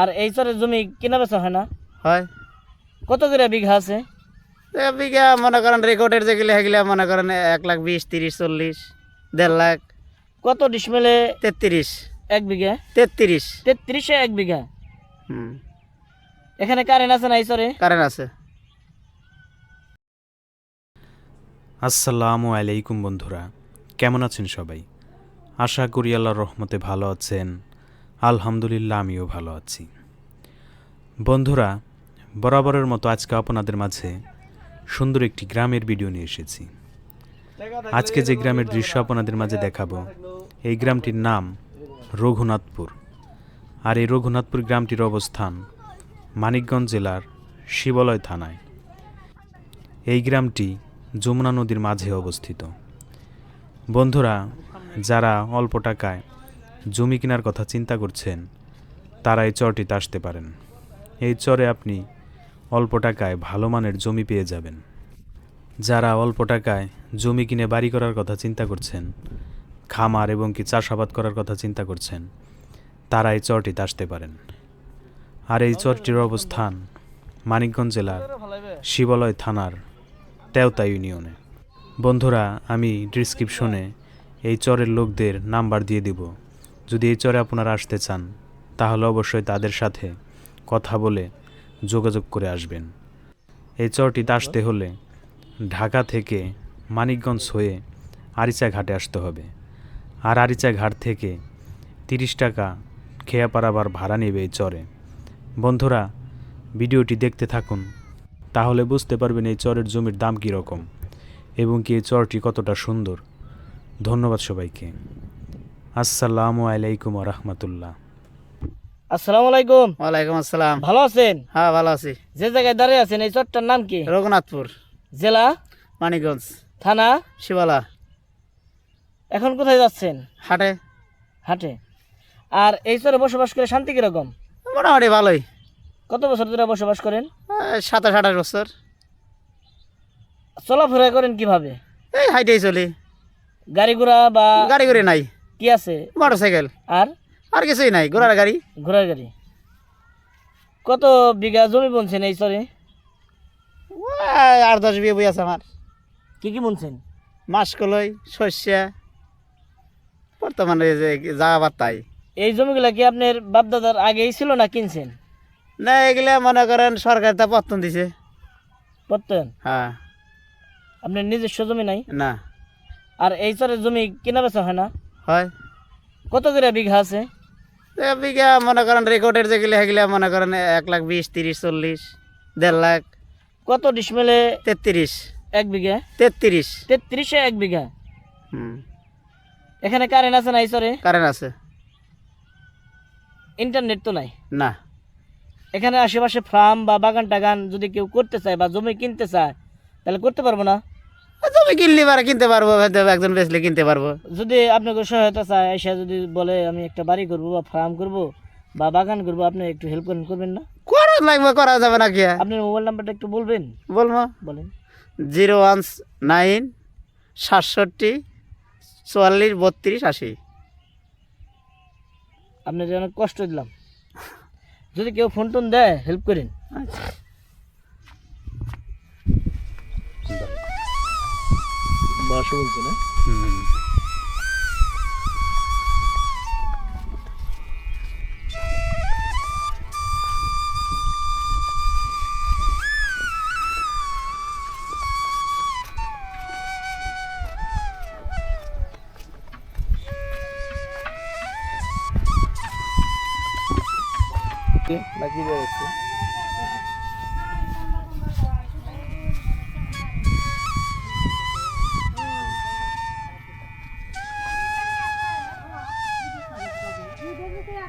আর এই চরের জমি কেনা বেচা হয় না? হয়। কত করে বিঘা আছে? বিঘা মনে করেন রেকর্ডের যেগুলো সেগুলো মনে করেন এক লাখ বিশ তিরিশ চল্লিশ দেড় লাখ। কত ডিসমেলে? তেত্রিশ। এক বিঘা? তেত্রিশ। তেত্রিশে এক বিঘা? হুম। এখানে কারেন্ট আছে না এই চরে? কারেন্ট আছে। আসসালামু আলাইকুম বন্ধুরা। কেমন আছেন সবাই? আশা করি আল্লাহর রহমতে ভালো আছেন। আলহামদুলিল্লাহ, আমিও ভালো আছি। বন্ধুরা, বরাবরের মতো আজকে আপনাদের মাঝে সুন্দর একটি গ্রামের ভিডিও নিয়ে এসেছি। আজকে যে গ্রামের দৃশ্য আপনাদের মাঝে দেখাবো, এই গ্রামটির নাম রঘুনাথপুর। আর এই রঘুনাথপুর গ্রামটির অবস্থান মানিকগঞ্জ জেলার শিবলয় থানায়। এই গ্রামটি যমুনা নদীর মাঝে অবস্থিত। বন্ধুরা, যারা অল্প টাকায় জমি কেনার কথা চিন্তা করছেন, তারা এই চরটিতে আসতে পারেন। এই চরে আপনি অল্প টাকায় ভালো মানের জমি পেয়ে যাবেন। যারা অল্প টাকায় জমি কিনে বাড়ি করার কথা চিন্তা করছেন, খামার এবং কি চাষাবাদ করার কথা চিন্তা করছেন, তারা এই চরটিতে আসতে পারেন। আর এই চরটির অবস্থান মানিকগঞ্জ জেলার শিবালয় থানার তেওতা ইউনিয়নে। বন্ধুরা, আমি ডিসক্রিপশনে এই চরের লোকদের নাম্বার দিয়ে দিব। যদি এই চরে আপনারা আসতে চান, তাহলে অবশ্যই তাদের সাথে কথা বলে যোগাযোগ করে আসবেন। এই চরটিতে আসতে হলে ঢাকা থেকে মানিকগঞ্জ হয়ে আরিচা ঘাটে আসতে হবে। আর আরিচা ঘাট থেকে তিরিশ টাকা খেয়া পারাবার ভাড়া নেবে এই চরে। বন্ধুরা, ভিডিওটি দেখতে থাকুন, তাহলে বুঝতে পারবেন এই চরের জমির দাম কীরকম এবং কি এই চরটি কতটা সুন্দর। ধন্যবাদ সবাইকে। আসসালামু আলাইকুম রহমতুল্লাহ আসসালামু আলাইকুম। ওয়ালাইকুম আসসালাম। ভালো আছেন? হ্যাঁ ভালো আছি। যে জায়গায় দাঁড়িয়ে আছেন এই চরটার নাম কি? রঘুনাথপুর। জেলা? মানিকগঞ্জ। থানা? শিবালা। এখন কোথায় যাচ্ছেন? হাটে। হাটে। আর এই চরে বসবাস করে শান্তি কীরকম? মোটামুটি ভালোই। কত বছর ধরে বসবাস করেন? সাতাশ আঠাশ বছর। চলাফেরা করেন কীভাবে? এই হাইটেই চলি। গাড়ি ঘোড়া বা গাড়ি করে নাই। কি আছে? মোটর সাইকেল আর? আর কিছুই নাই ঘোড়ার গাড়ি। ঘোড়ার গাড়ি। কত বিঘা জমি বুনছেন এই চরে? আট দশ বিয়ে বই আছে আমার। কি কি বুনছেন? মাসকলই শস্যা। বর্তমানে যে যা আবার তাই। এই জমিগুলা কি আপনার বাপদাদার আগেই ছিল না কিনছেন? না এগুলা মনে করেন সরকার তা পত্তন দিছে। প্রত্যয়ন হ্যাঁ। আপনার নিজস্ব জমি নাই? না। আর এই চরের জমি কেনা বেচা হয় না? হয়? কত করে বিঘা আছে? বিঘা মনে করেন রেকর্ডের যেগুলো সেগুলো মনে করেন এক লাখ বিশ তিরিশ চল্লিশ দেড় লাখ। কত ডিসমেলে? তেত্রিশ। এক বিঘা? তেত্রিশ। তেত্রিশে এক বিঘা? হুম। এখানে কারেন্ট আছে না এই চরে কারেন্ট আছে। ইন্টারনেট তো নাই? না। এখানে আশেপাশে ফার্ম বা বাগান টাগান যদি কেউ করতে চায় বা জমি কিনতে চায় তাহলে করতে পারব না? তুমি কিনলে পারে কিনতে পারব একজন বেচলে কিনতে পারব। যদি আপনাকে সহায়তা চায় এসে যদি বলে আমি একটা বাড়ি করব বা ফার্ম করব বা বাগান করব আপনি একটু হেল্প করেন করবেন না? করা লাগবে করা যাবে না কি? আপনার মোবাইল নাম্বারটা একটু বলবেন? বলব। বলেন। জিরো ওয়ান নাইন সাতষট্টি চুয়াল্লিশ বত্রিশ আশি। আপনার অনেক কষ্ট দিলাম। যদি কেউ ফোন টোন দেয় হেল্প করেন। বাসা বলছে না হুম। নাকি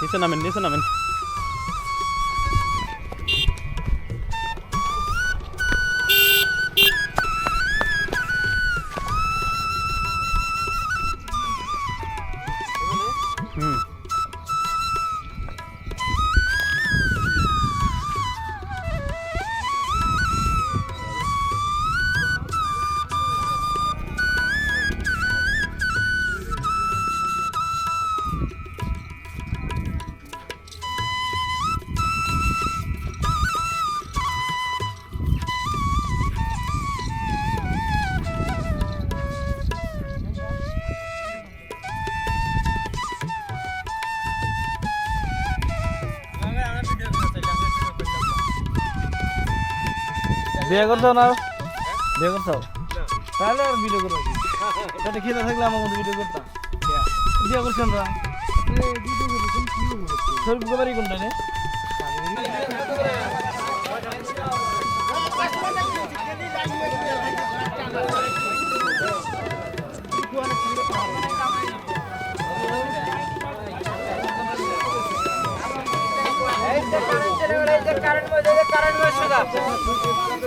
নিচে নামেন নিচে নামেন বিয়ে করছ না? বিয়ে করছ তাহলে আর ভিডিও করব কি? তাতে খেতে থাকলে আমার মতো ভিডিও করতাম। বিয়ে করছেন না? শরীফ গোবারি কোনটা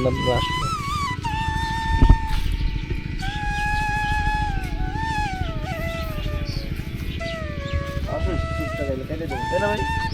જન્મ રાષ્ટ્ર કઈ દે ભાઈ